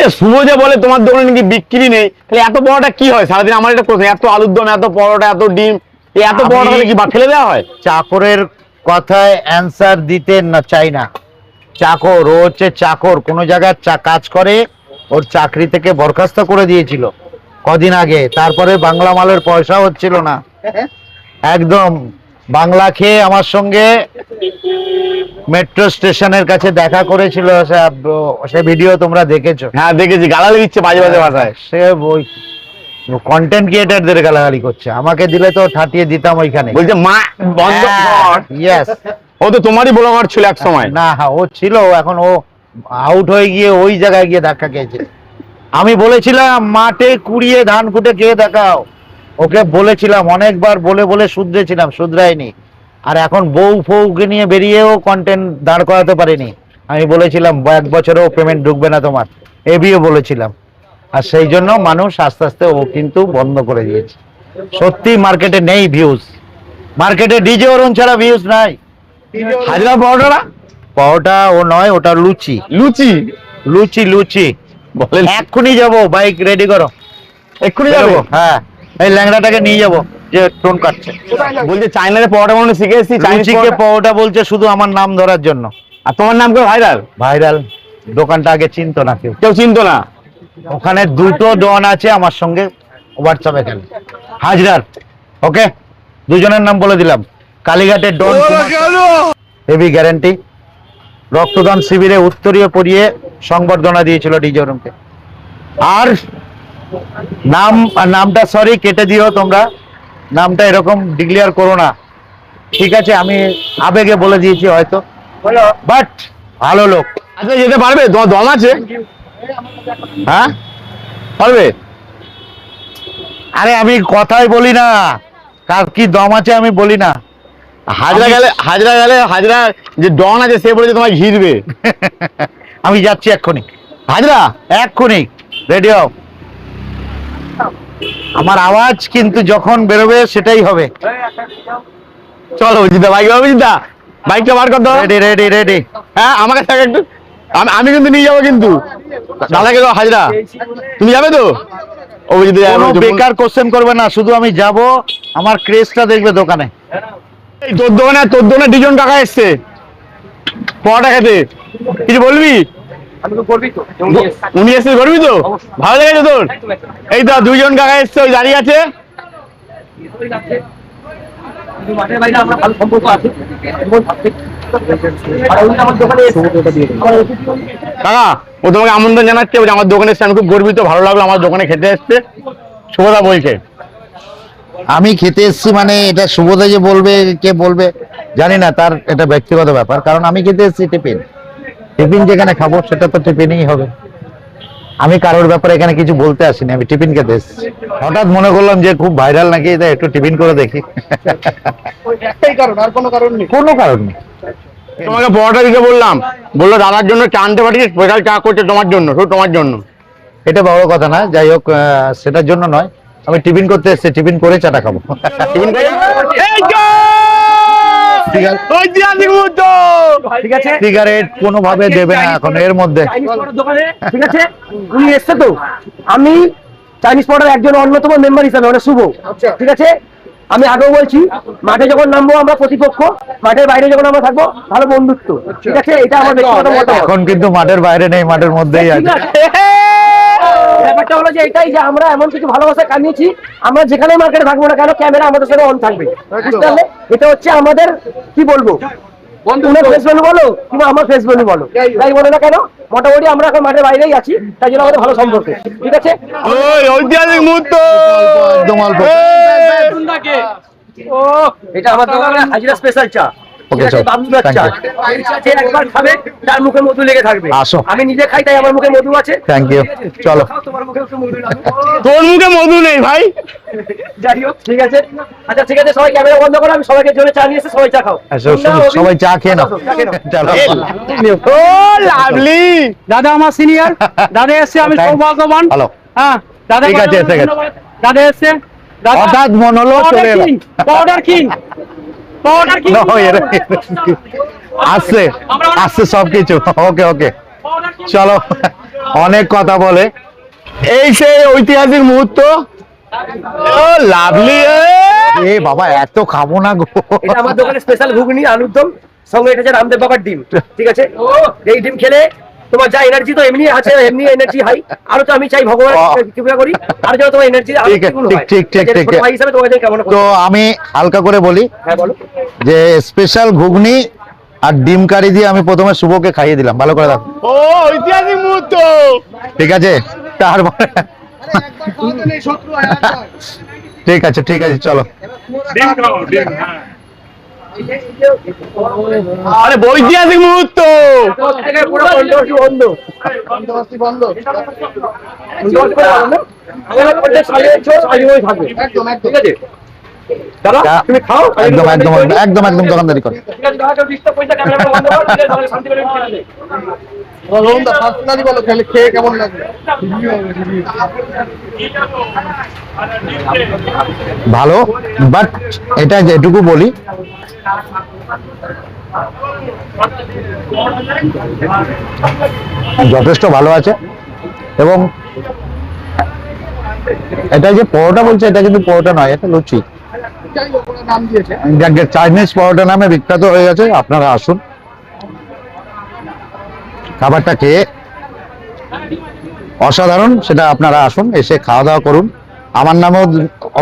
এই শুভ যে বলে তোমার দোকানে নাকি বিক্রি নেই তাহলে এত বড়টা কি হয়? সারাদিন আমার একটা প্রশ্ন এত আলুর দম এত পরোটা এত ডিম এই এত বড়টা কি বা ফেলে দেওয়া হয়? চাকরের কথায় অ্যান্সার দিতে না চাই না। চাকর ও হচ্ছে চাকর কোনো জায়গায় চা- কাজ করে ওর চাকরি থেকে বরখাস্ত করে দিয়েছিল কদিন আগে তারপরে বাংলা মালের পয়সা হচ্ছিল না। একদম। বাংলা খেয়ে আমার সঙ্গে মেট্রো স্টেশনের কাছে দেখা করেছিল সে- ভিডিও তোমরা দেখেছ। হ্যাঁ দেখেছি। গালালি দিচ্ছে বাজে বাজে ভাষায়। সে ওই কন্টেন্ট ক্রিয়েটারদের গালাগালি করছে। আমাকে দিলে তো ঠাটিয়ে দিতাম ওইখানে। বলছে মা বন্ধ কর। ইয়েস ও তো তোমারই ব্লগার ছিল এক সময়। না হ্যাঁ, ও ছিল এখন ও আউট হয়ে গিয়ে ওই জায়গায় গিয়ে ধাক্কা খেয়েছে। আমি বলেছিলাম মাঠে কুড়িয়ে ধান কুটে খেয়ে দেখাও? ওকে বলেছিলাম অনেকবার বলে বলে শুধরেছিলাম শুধরাইনি আর এখন বউ ফৌকে নিয়ে বেরিয়েও কন্টেন্ট দাঁড় করাতে পারিনি। আমি বলেছিলাম এক বছরেও পেমেন্ট ঢুকবে না তোমার। এ এবিও বলেছিলাম। আর সেই জন্য মানুষ আস্তে আস্তে ও কিন্তু বন্ধ করে দিয়েছে। সত্যি মার্কেটে নেই ভিউজ মার্কেটে ডিজে অরুণ ছাড়া ভিউজ নাই। হাজরা পরোটা পাওটা ও নয় ওটা লুচি। লুচি? লুচি লুচি। এক্ষুনি যাব বাইক রেডি করো। এক্ষুনি যাব? হ্যাঁ। এই ল্যাংড়াটাকে নিয়ে যাব যে টোন কাটছে। বলছে চাইনাতে পরোটা বানানো শিখে এসেছি চাইনিজ লুচিকে পরোটা। বলছে শুধু আমার নাম ধরার জন্য। আর তোমার নাম কেউ ভাইরাল? ভাইরাল। দোকানটা আগে চিনতো না কেউ। কেউ চিনতো না? ওখানে দুটো ডন আছে আমার সঙ্গে হোয়াটসঅ্যাপে খেলে। হাজরার ওকে? দুজনের নাম বলে দিলাম। কালীঘাটের ডন হেভি গ্যারান্টি রক্তদান শিবিরে উত্তরীয় পরিয়ে সংবর্ধনা দিয়েছিল ডিজরুমকে আর নাম নামটা সরি কেটে দিও তোমরা। নামটা এরকম ডিক্লেয়ার করো না। ঠিক আছে আমি আবেগে বলে দিয়েছি হয়তো। বাট ভালো লোক। আচ্ছা যেতে পারবে? দম আছে? হ্যাঁ? পারবে? আরে আমি কথাই বলি না। কার কি দম আছে আমি বলি না। হাজরা গেলে হাজরা গেলে হাজরা যে ডন আছে সে বলেছে তোমায় ঘিরবে। আমি যাচ্ছি এক্ষুনি। হাজরা এক্ষুনি। রেডিও আমার আওয়াজ কিন্তু যখন বেরোবে সেটাই হবে। চলো অজিতা বাইক অজিতা বাইকটা বার কর দাও রেডি রেডি রেডি হ্যাঁ আমাকে থাকে একটু। আমি আমি কিন্তু নিয়ে যাব কিন্তু। দাদাকে হাজরা। তুমি যাবে তো? যাবে বেকার কোশ্চেন করবে না শুধু আমি যাব আমার ক্রেজটা দেখবে দোকানে। এই তোর দোকানে তোর দোকানে দুজন কাকা এসছে। পরোটা খেতে। কিছু বলবি? আমি তো করবি উনি তো ভালো লেগেছে তোর? এই তো দুজন কাকা এসছে ওই দাঁড়িয়ে আছে। মাঠের বাইরে আমরা ভালো সম্পর্ক এসে। কাকা ও তোমাকে আমন্ত্রণ জানাচ্ছে বলছে আমার দোকানে এসছে আমি খুব গর্বিত ভালো লাগল আমার দোকানে খেতে এসছে। শুভদা বলছে। আমি খেতে এসেছি মানে এটা শুভদা যে বলবে কে বলবে জানি না তার এটা ব্যক্তিগত ব্যাপার কারণ আমি খেতে এসেছি টিফিন। টিফিন যেখানে খাব সেটা তো টিফিনই হবে। আমি কারোর ব্যাপারে এখানে কিছু বলতে আসিনি আমি টিফিন খেতে এসেছি হঠাৎ মনে করলাম যে খুব ভাইরাল নাকি এটা একটু টিফিন করে দেখি। একটাই কারণ আর কোনো কারণ নেই। কোনো কারণ নেই। তোমাকে পরোটা দিতে বললাম। বলল দাদার জন্য চা আনতে পাঠিয়ে স্পেশাল চা করছে তোমার জন্য শুধু তোমার জন্য। এটা বড় কথা না যাই হোক আহ, সেটার জন্য নয়। আমি টিফিন করতে এসেছি টিফিন করে চাটা খাব। টিফিন! ঠিক আছে। ঐতিহাসিক মুহূর্ত! ঠিক আছে? সিগারেট কোনোভাবে দেবে না এখন এর মধ্যে। চাইনিজ পাউডার ঠিক আছে? উনি এসছে তো। আমি চাইনিজ পাউডার একজন অন্যতম মেম্বার হিসাবে মানে শুভ। ঠিক আছে? আমি আগেও বলছি মাঠে যখন নামবো আমরা প্রতিপক্ষ মাঠের বাইরে যখন আমরা থাকব ভালো বন্ধুত্ব। ঠিক আছে? এটা আমার এখন কিন্তু মাঠের বাইরে নেই মাঠের মধ্যেই আছে? ব্যাপারটা হলো যে এটাই যে আমরা এমন কিছু ভালোবাসা কামিয়েছি আমরা যেখানে মার্কেটে থাকব না কেন ক্যামেরা আমাদের সাথে অন থাকবে। এটা হচ্ছে আমাদের কি বলব? উনার ফেস ভ্যালু বলো কিংবা আমার ফেস ভ্যালু বলো। তাই বলে না কেন? মোটামুটি আমরা এখন মাঠের বাইরেই আছি তাই জন্য আমাদের ভালো সম্পর্ক। ঠিক আছে? ঐতিহাসিক মুহূর্ত! একদম অল্প। ও এটা আমার দোকানে হাজিরা স্পেশাল চা। Okay, ঠিক আছে, sir. বাবলুদার Thank চা। you. এই চা যে একবার খাবে তার মুখে মধু লেগে থাকবে আসো। আমি নিজে খাই তাই আমার মুখে মধু আছে. ঠিক আছে? চলো। তোমার মুখে মধু লাগবে। তোর মুখে মধু নেই ভাই যাই হোক ঠিক আছে আচ্ছা ঠিক আছে সবাই ক্যামেরা বন্ধ করো আমি সবাইকে জন্য চা নিয়ে এসে সবাই চা খাও সবাই- চা খেয়ে নাও। চলো ও লাভলি দাদা আমার সিনিয়র দাদা এসছে আমি. সৌভাগ্যবান ভালো হ্যাঁ দাদা ঠিক আছে, এসে গেছে। দাদা এসছে হঠাৎ মন হলো চলে এলাম পাউডার কিং আসছে আসছে সবকিছু। ওকে ওকে চলো অনেক কথা বলে। এই সেই ঐতিহাসিক মুহূর্ত। ও লাভলি এ। বাবা এত খাব না গো। এটা আমার দোকানে স্পেশাল ঘুগনি আলুর দম সঙ্গে এটা হচ্ছে রামদেব বাবার ডিম। ঠিক আছে? এই ডিম খেলে তোমার যা এনার্জি তো এমনি আছে এমনি এনার্জি হাই আরও তো আমি চাই ভগবান কৃপা করি। আর যেন তোমার এনার্জি আরও ঠিক হয়। ঠিক, ঠিক, ঠিক ঠিক, ভাই হিসাবে তোমাকে আমি কেমন তো আমি হালকা করে বলি হ্যাঁ বলো। যে স্পেশাল ঘুগনি আর ডিম কারি দিয়ে আমি প্রথমে শুভকে খাইয়ে দিলাম। ভালো করে দেখো। ও ঐতিহাসিক মুহূর্ত। ঠিক আছে? তারপরে ঠিক আছে ঠিক আছে চলো। আরে ঐতিহাসিক মুহূর্ত প্রত্যেকের পুরো বৈতিহাসিক মুহূর্ত একদম একদম। একদম একদম দোকানদারি করো। ঠিক আছে দাদা কেউ ডিস্টার্ব করছে ক্যামেরা বন্ধ করো ঠিক আছে তাহলে শান্তি করে খেতে দে ভালো বাট এটা যেটুকু বলি যথেষ্ট ভালো আছে। এবং এটা যে পরোটা বলছে এটা কিন্তু পরোটা নয় এটা লুচি। চাইনিজ পরোটা নামে বিখ্যাত হয়ে গেছে আপনারা আসুন। খাবারটা খেয়ে অসাধারণ, সেটা আপনারা আসুন, এসে খাওয়া দাওয়া করুন। আমার নামও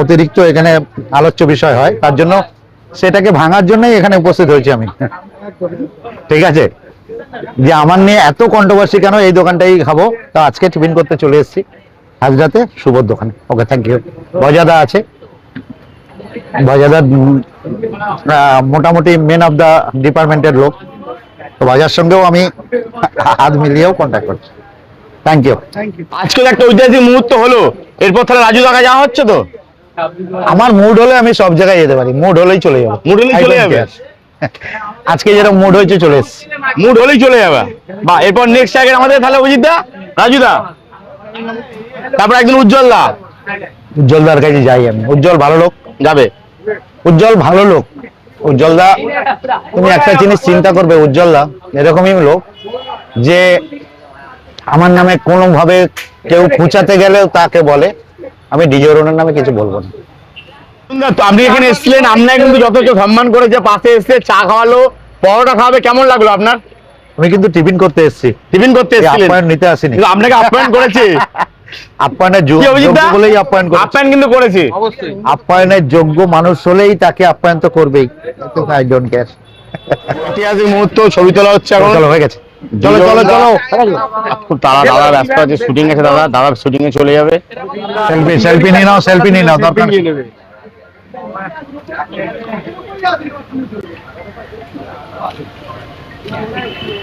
অতিরিক্ত এখানে আলোচ্য বিষয় হয়, তার জন্য সেটাকে ভাঙার জন্যই এখানে উপস্থিত হয়েছি আমি। ঠিক আছে? যে আমার নিয়ে এত কন্ট্রোভার্সি কেন এই দোকানটাই খাব? তো আজকে টিফিন করতে চলে এসেছি। হাজরাতে শুভর দোকানে। ওকে থ্যাংক ইউ বজাদা আছে। বজাদা মোটামুটি মেন অফ দা ডিপার্টমেন্টের লোক। তো বাজার সঙ্গেও আমি হাত মিলিয়েও কন্ট্যাক্ট করছি। থ্যাংক ইউ আজকে একটা ঐতিহাসিক মুহূর্ত হলো। এরপর তাহলে রাজু দাকা যাওয়া হচ্ছে তো? আমার মুড হলে আমি সব জায়গায় যেতে পারি। মুড হলেই চলে যাব। Mood হলেই চলে যাবে? আজকে যেরকম মুড হয়েছে চলে এসছি। মুড হলেই চলে যাবে। বা এরপর নেক্সট টার্গেট আমাদের তাহলে অজিত দা? রাজু দা? তারপর একদিন উজ্জ্বল দা? উজ্জ্বলদার কাছে যাই আমি। উজ্জ্বল ভালো লোক। যাবে। উজ্জ্বল ভালো লোক। উজ্জ্বলদা তুমি একটা জিনিস চিন্তা করবে উজ্জ্বলদা এরকমই লোক যে আমার নামে কোনোভাবে কেউ খুঁচাতে গেলেও তাকে বলে। আমি ডিজোরনের নামে কিছু বলব না। তো আপনি এখানে এসেছিলেন আপনার কিন্তু যথেষ্ট সম্মান করেছে পাশে এসে চা খাওয়ালো পরোটা খাওয়াবে কেমন লাগল আপনার? আমি কিন্তু টিফিন করতে এসেছি। টিফিন করতে এসেছিলেন? নিতে আসিনি। কিন্তু আপনাকে আপ্যায়ন করেছে। আপ্যায়নের যোগ্য বলেই আপ্যায়ন আপ্যায়ন কিন্তু করেছে। আপ্যায়নের যোগ্য মানুষ হলেই তাকে আপ্যায়ন তো করবেই। আই ডোন্ট কেয়ার ঐতিহাসিক মুহূর্ত ছবি তোলা হচ্ছে এখন। হয়ে গেছে। চলো চলো চলো তারা দাদা ব্যস্ত আছে শুটিং আছে দাদা। দাদা শুটিং এ চলে যাবে। সেলফি সেলফি নিয়ে নাও সেলফি নিয়ে নাও দরকার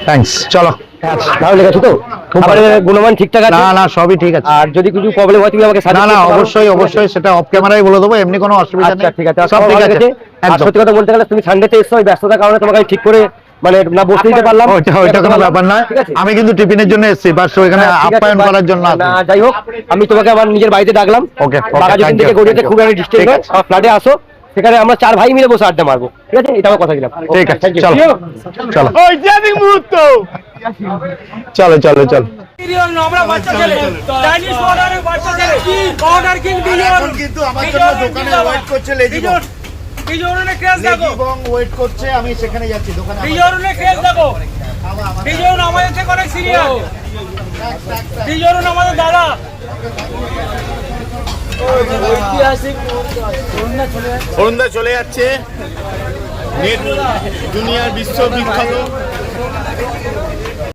থ্যাঙ্কস চলো। ভালো লেগেছে তো? খাবারের গুণমান ঠিকঠাক আছে? না না সবই ঠিক আছে। আর যদি কিছু প্রবলেম হয় তুমি আমাকে না না অবশ্যই অবশ্যই সেটা অফ ক্যামেরায় বলে দেবো এমনি কোনো অসুবিধা নেই। ঠিক আছে। সব ঠিক আছে। সত্যি কথা বলতে গেলে তুমি সানডেতে এসছো ব্যস্ততার কারণে তোমাকে আমি ঠিক করে মানে না বসতে দিতে পারলাম। ওইটা ওইটা কোনো ব্যাপার নয় আমি কিন্তু টিফিনের জন্য এসেছি ঠিক আছে, আপ্যায়ন করার জন্য না যাই হোক আমি তোমাকে আমার নিজের বাড়িতে ডাকলাম। থেকে গড়িয়াতে you. খুব একটা ডিস্টেন্স ফ্ল্যাটে আসো। সেখানে আমরা চার ভাই মিলে বসে আড্ডা মারবো। ঠিক আছে? এটা আমার কথা দিলাম। ঠিক আছে চলো চলো। ঐতিহাসিক মুহূর্ত। চলো চলো চলো। আমি সেখানে যাচ্ছি দোকানে আমাদের দাদা। অরুণদা চলে যাচ্ছে। নেট দুনিয়ার বিশ্ববিখ্যাত